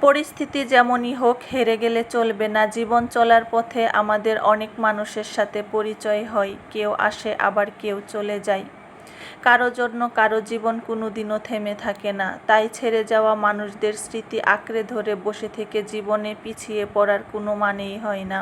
পরিস্থিতি যেমনই হোক, হেরে গেলে চলবে না। জীবন চলার পথে আমাদের অনেক মানুষের সাথে পরিচয় হয়, কেউ আসে, আবার কেউ চলে যায়। কারও জন্য কারও জীবন কোনো দিনও থেমে থাকে না। তাই ছেড়ে যাওয়া মানুষদের স্মৃতি আঁকড়ে ধরে বসে থেকে জীবনে পিছিয়ে পড়ার কোনো মানেই হয় না।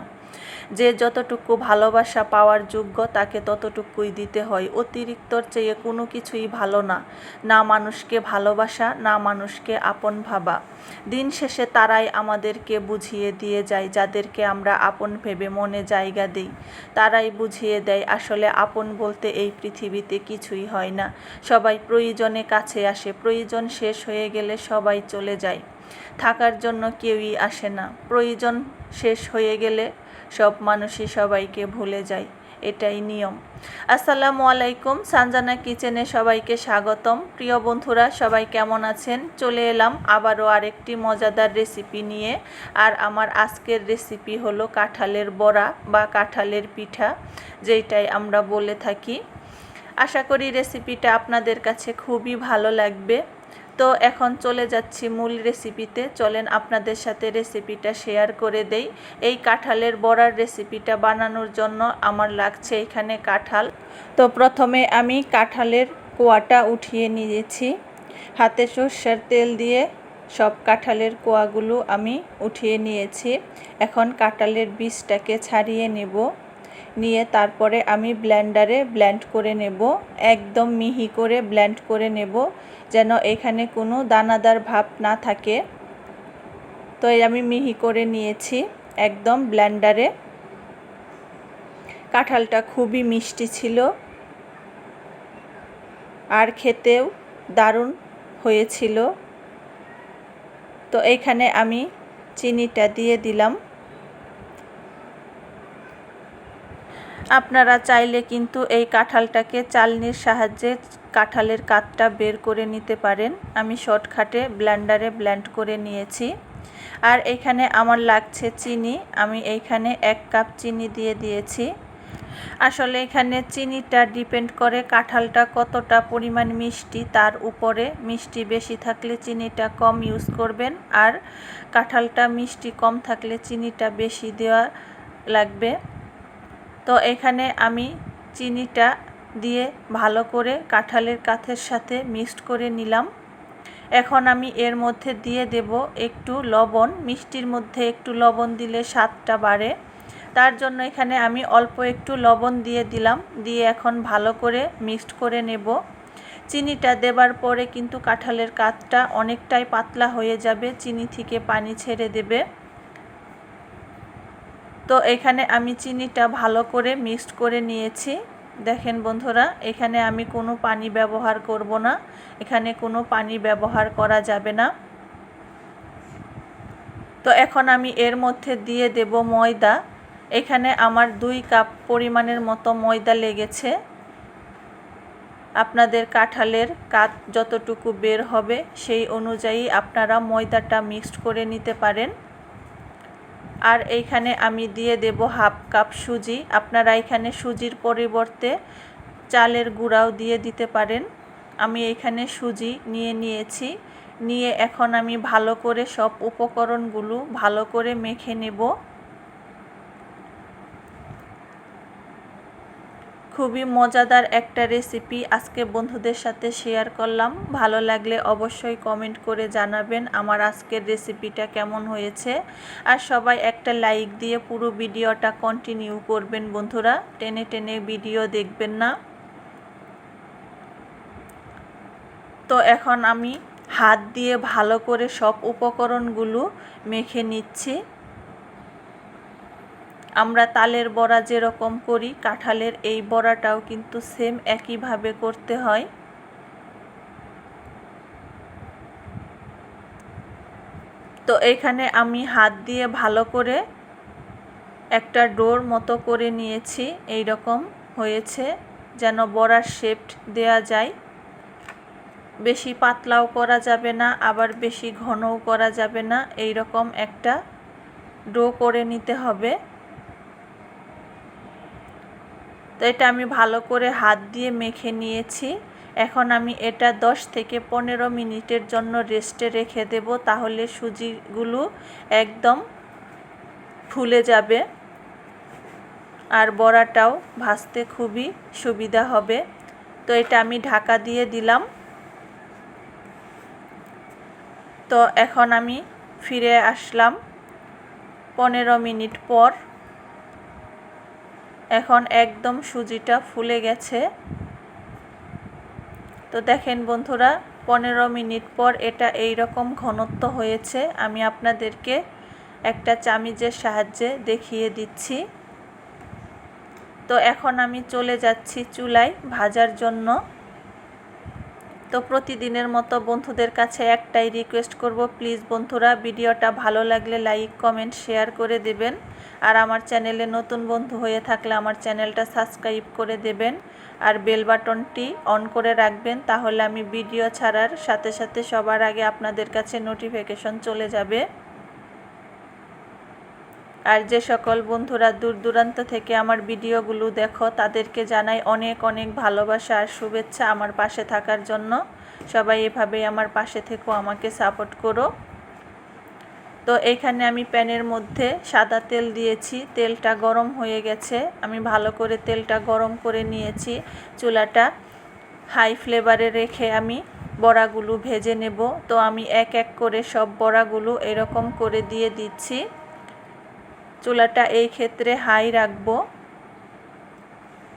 যে যতটুকু ভালোবাসা পাওয়ার যোগ্য, তাকে ততটুকুই দিতে হয়। অতিরিক্তর চেয়ে কোনো কিছুই ভালো না। না মানুষকে ভালোবাসা, না মানুষকে আপন ভাবা। দিন শেষে তারাই আমাদেরকে বুঝিয়ে দিয়ে যায়, যাদেরকে আমরা আপন ভেবে মনে জায়গা দিই। তারাই বুঝিয়ে দেয়, আসলে আপন বলতে এই পৃথিবীতে কিছুই হয় না। সবাই প্রয়োজনে কাছে আসে, প্রয়োজন শেষ হয়ে গেলে সবাই চলে যায়। থাকার জন্য কেউই আসে না। প্রয়োজন শেষ হয়ে গেলে সব মানুষই সবাইকে ভুলে যায়। এটাই নিয়ম। আসসালামু আলাইকুম। সানজানা কিচেনে সবাইকে স্বাগতম। প্রিয় বন্ধুরা, সবাই কেমন আছেন? চলে এলাম আবারও আরেকটি মজাদার রেসিপি নিয়ে। আর আমার আজকের রেসিপি হলো কাঁঠালের বড়া বা কাঁঠালের পিঠা, যেটাই আমরা বলে থাকি। আশা করি রেসিপিটা আপনাদের কাছে খুবই ভালো লাগবে। তো এখন চলে যাচ্ছি মূল রেসিপিতে চলেন আপনাদের সাথে রেসিপিটা শেয়ার করে দেই। এই কাঁঠালের বড়ার রেসিপিটা বানানোর জন্য আমার লাগছে এখানে কাঁঠাল। তো প্রথমে আমি কাঁঠালের কোয়াটা উঠিয়ে নিয়েছি। হাতে সর্ষের তেল দিয়ে সব কাঁঠালের কোয়াগুলো আমি উঠিয়ে নিয়েছি। এখন কাঁঠালের বীজটাকে ছাড়িয়ে নেব। নিয়ে তারপরে আমি ব্ল্যান্ডারে ব্ল্যান্ড করে নেব, একদম মিহি করে ব্ল্যান্ড করে নেব, যেন এখানে কোনো দানাদার ভাব না থাকে। তো আমি মিহি করে নিয়েছি একদম ব্ল্যান্ডারে কাঁঠালটা খুবই মিষ্টি ছিল। আর খেতেও দারুণ হয়েছিল। তো এখানে আমি চিনিটা দিয়ে দিলাম। আপনারা চাইলে কিন্তু এই কাঁঠালটাকে চালনির সাহায্যে কাঁঠালের কাতটা বের করে নিতে পারেন। আমি শর্টকাটে ব্ল্যান্ডারে ব্ল্যান্ড করে নিয়েছি। আর এখানে আমার লাগছে চিনি। আমি এইখানে এক কাপ চিনি দিয়ে দিয়েছি। আসলে এখানে চিনিটা ডিপেন্ড করে কাঁঠালটা কতটা পরিমাণ মিষ্টি, তার উপরে মিষ্টি বেশি থাকলে চিনিটা কম ইউজ করবেন আর কাঁঠালটা মিষ্টি কম থাকলে চিনিটা বেশি দেওয়া লাগবে। তো এখানে আমি চিনিটা দিয়ে ভালো করে কাঁঠালের কাথের সাথে মিক্সড করে নিলাম। এখন আমি এর মধ্যে দিয়ে দেব একটু লবণ, মিষ্টির মধ্যে একটু লবণ দিলে স্বাদটা বাড়ে। তার জন্য এখানে আমি অল্প একটু লবণ দিয়ে দিলাম, দিয়ে এখন ভালো করে মিক্সড করে নেব। চিনিটা দেবার পরে কিন্তু কাঁঠালের কাতটা অনেকটাই পাতলা হয়ে যাবে, চিনি থেকে পানি ছেড়ে দেবে। তো এখানে আমি চিনিটা ভালো করে মিক্সড করে নিয়েছি। দেখেন বন্ধুরা, এখানে আমি কোনো পানি ব্যবহার করব না। এখানে কোনো পানি ব্যবহার করা যাবে না। তো এখন আমি এর মধ্যে দিয়ে দেব ময়দা। এখানে আমার দুই কাপ পরিমাণের মতো ময়দা লেগেছে। আপনাদের কাঁঠালের কাত যতটুকু বের হবে, সেই অনুযায়ী আপনারা ময়দাটা মিক্সড করে নিতে পারেন। আর এইখানে আমি দিয়ে দেব হাফ কাপ সুজি। আপনারা এখানে সুজির পরিবর্তে চালের গুঁড়াও দিয়ে দিতে পারেন। আমি এখানে সুজি নিয়ে নিয়েছি। নিয়ে এখন আমি ভালো করে সব উপকরণগুলো ভালো করে মেখে নেব। খুবই মজাদার একটা রেসিপি আজকে বন্ধুদের সাথে শেয়ার করলাম। ভালো লাগলে অবশ্যই কমেন্ট করে জানাবেন আমার আজকের রেসিপিটা কেমন হয়েছে। আর সবাই একটা লাইক দিয়ে পুরো ভিডিওটা কন্টিনিউ করবেন বন্ধুরা। টেনে টেনে ভিডিও দেখবেন না। তো এখন আমি হাত দিয়ে ভালো করে সব উপকরণগুলো মেখে নিচ্ছি। আমরা তালের বড়া যেরকম করি, কাঁঠালের এই বড়াটাও কিন্তু সেম একইভাবে করতে হয়। তো এখানে আমি হাত দিয়ে ভালো করে একটা ডোর মতো করে নিয়েছি এই রকম হয়েছে যেন বড়ার শেপ দেয়া যায়। বেশি পাতলাও করা যাবে না, আবার বেশি ঘনও করা যাবে না এই রকম একটা ডো করে নিতে হবে। তো এটা আমি ভালো করে হাত দিয়ে মেখে নিয়েছি। এখন আমি এটা 10 থেকে পনেরো মিনিটের জন্য রেস্টে রেখে দেব, তাহলে সুজিগুলো একদম ফুলে যাবে। আর বড়াটাও ভাজতে খুবই সুবিধা হবে। তো এটা আমি ঢাকা দিয়ে দিলাম। তো এখন আমি ফিরে আসলাম। পনেরো মিনিট পর এখন একদম সুজিটা ফুলে গেছে। তো দেখেন বন্ধুরা, পনেরো মিনিট পর এটা এই রকম ঘনত্ব হয়েছে। আমি আপনাদেরকে একটা চামিজের সাহায্যে দেখিয়ে দিচ্ছি। তো এখন আমি চলে যাচ্ছি চুলায় ভাজার জন্য। তো প্রতিদিনের মতো বন্ধুদের কাছে একটাই রিকোয়েস্ট করব প্লিজ বন্ধুরা, ভিডিওটা ভালো লাগলে লাইক কমেন্ট শেয়ার করে দেবেন। আর আমার চ্যানেলে নতুন বন্ধু হয়ে থাকলে আমার চ্যানেলটা সাবস্ক্রাইব করে দেবেন। আর বেল বাটনটি অন করে রাখবেন, তাহলে আমি ভিডিও ছাড়ার সাথে সাথে সবার আগে আপনাদের কাছে নোটিফিকেশন চলে যাবে। আর যে সকল বন্ধুরা দূর দূরান্ত থেকে আমার ভিডিওগুলো দেখো, তাদেরকে জানাই অনেক অনেক ভালোবাসা আর শুভেচ্ছা আমার পাশে থাকার জন্য। সবাই এভাবেই আমার পাশে থেকেও আমাকে সাপোর্ট করো। তো এখানে আমি প্যানের মধ্যে সাদা তেল দিয়েছি, তেলটা গরম হয়ে গেছে। আমি ভালো করে তেলটা গরম করে নিয়েছি, চুলাটা হাই ফ্লেভারে রেখে আমি বড়াগুলো ভেজে নেব। তো আমি এক এক করে সব বড়াগুলো এরকম করে দিয়ে দিচ্ছি। চুলাটা এই ক্ষেত্রে হাই রাখব।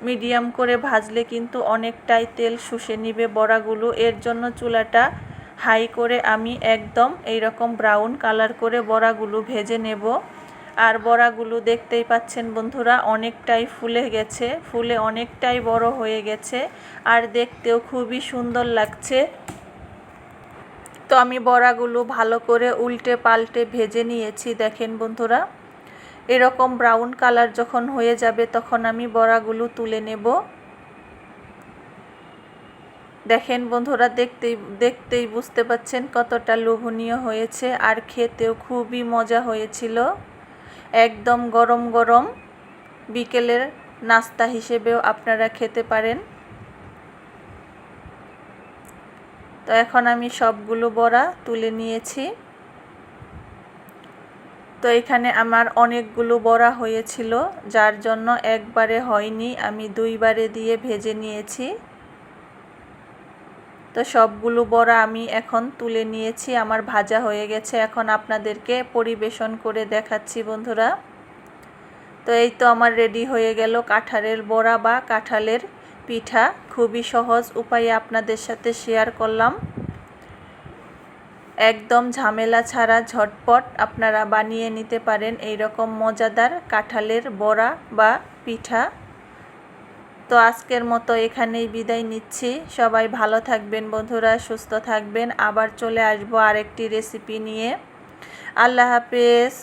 মিডিয়াম করে ভাজলে কিন্তু অনেকটাই তেল শুষে নিবে বড়াগুলো। এর জন্য চুলাটা হাই করে আমি একদম এই রকম ব্রাউন কালার করে বড়াগুলো ভেজে নেব। আর বড়াগুলো দেখতেই পাচ্ছেন বন্ধুরা, অনেকটাই ফুলে গেছে, ফুলে অনেকটাই বড় হয়ে গেছে আর দেখতেও খুবই সুন্দর লাগছে। তো আমি বড়াগুলো ভালো করে উল্টে পাল্টে ভেজে নিয়েছি, দেখেন বন্ধুরা। এরকম ব্রাউন কালার যখন হয়ে যাবে, তখন আমি বড়াগুলো তুলে নেব। দেখেন বন্ধুরা, দেখতেই দেখতেই বুঝতে পাচ্ছেন কতটা লোভনীয় হয়েছে। আর খেতেও খুবই মজা হয়েছিল। একদম গরম গরম বিকেলের নাস্তা হিসেবেও আপনারা খেতে পারেন। তো এখন আমি সবগুলো বড়া তুলে নিয়েছি। তো এখানে আমার অনেকগুলো বড়া হয়েছিল, যার জন্য একবারে হয়নি। আমি দুইবারে দিয়ে ভেজে নিয়েছি। তো সবগুলো বড়া আমি এখন তুলে নিয়েছি। আমার ভাজা হয়ে গেছে। এখন আপনাদেরকে পরিবেশন করে দেখাচ্ছি, বন্ধুরা। তো এই তো আমার রেডি হয়ে গেল কাঁঠালের বড়া বা কাঁঠালের পিঠা। খুবই সহজ উপায়ে আপনাদের সাথে শেয়ার করলাম। একদম ঝামেলা ছাড়া ঝটপট আপনারা বানিয়ে নিতে পারেন এই রকম মজাদার কাঁঠালের বড়া বা পিঠা। তো আজকের মতো এখানেই বিদায় নিচ্ছি। সবাই ভালো থাকবেন বন্ধুরা, সুস্থ থাকবেন। আবার চলে আসব আরেকটি রেসিপি নিয়ে। আল্লাহ হাফেজ।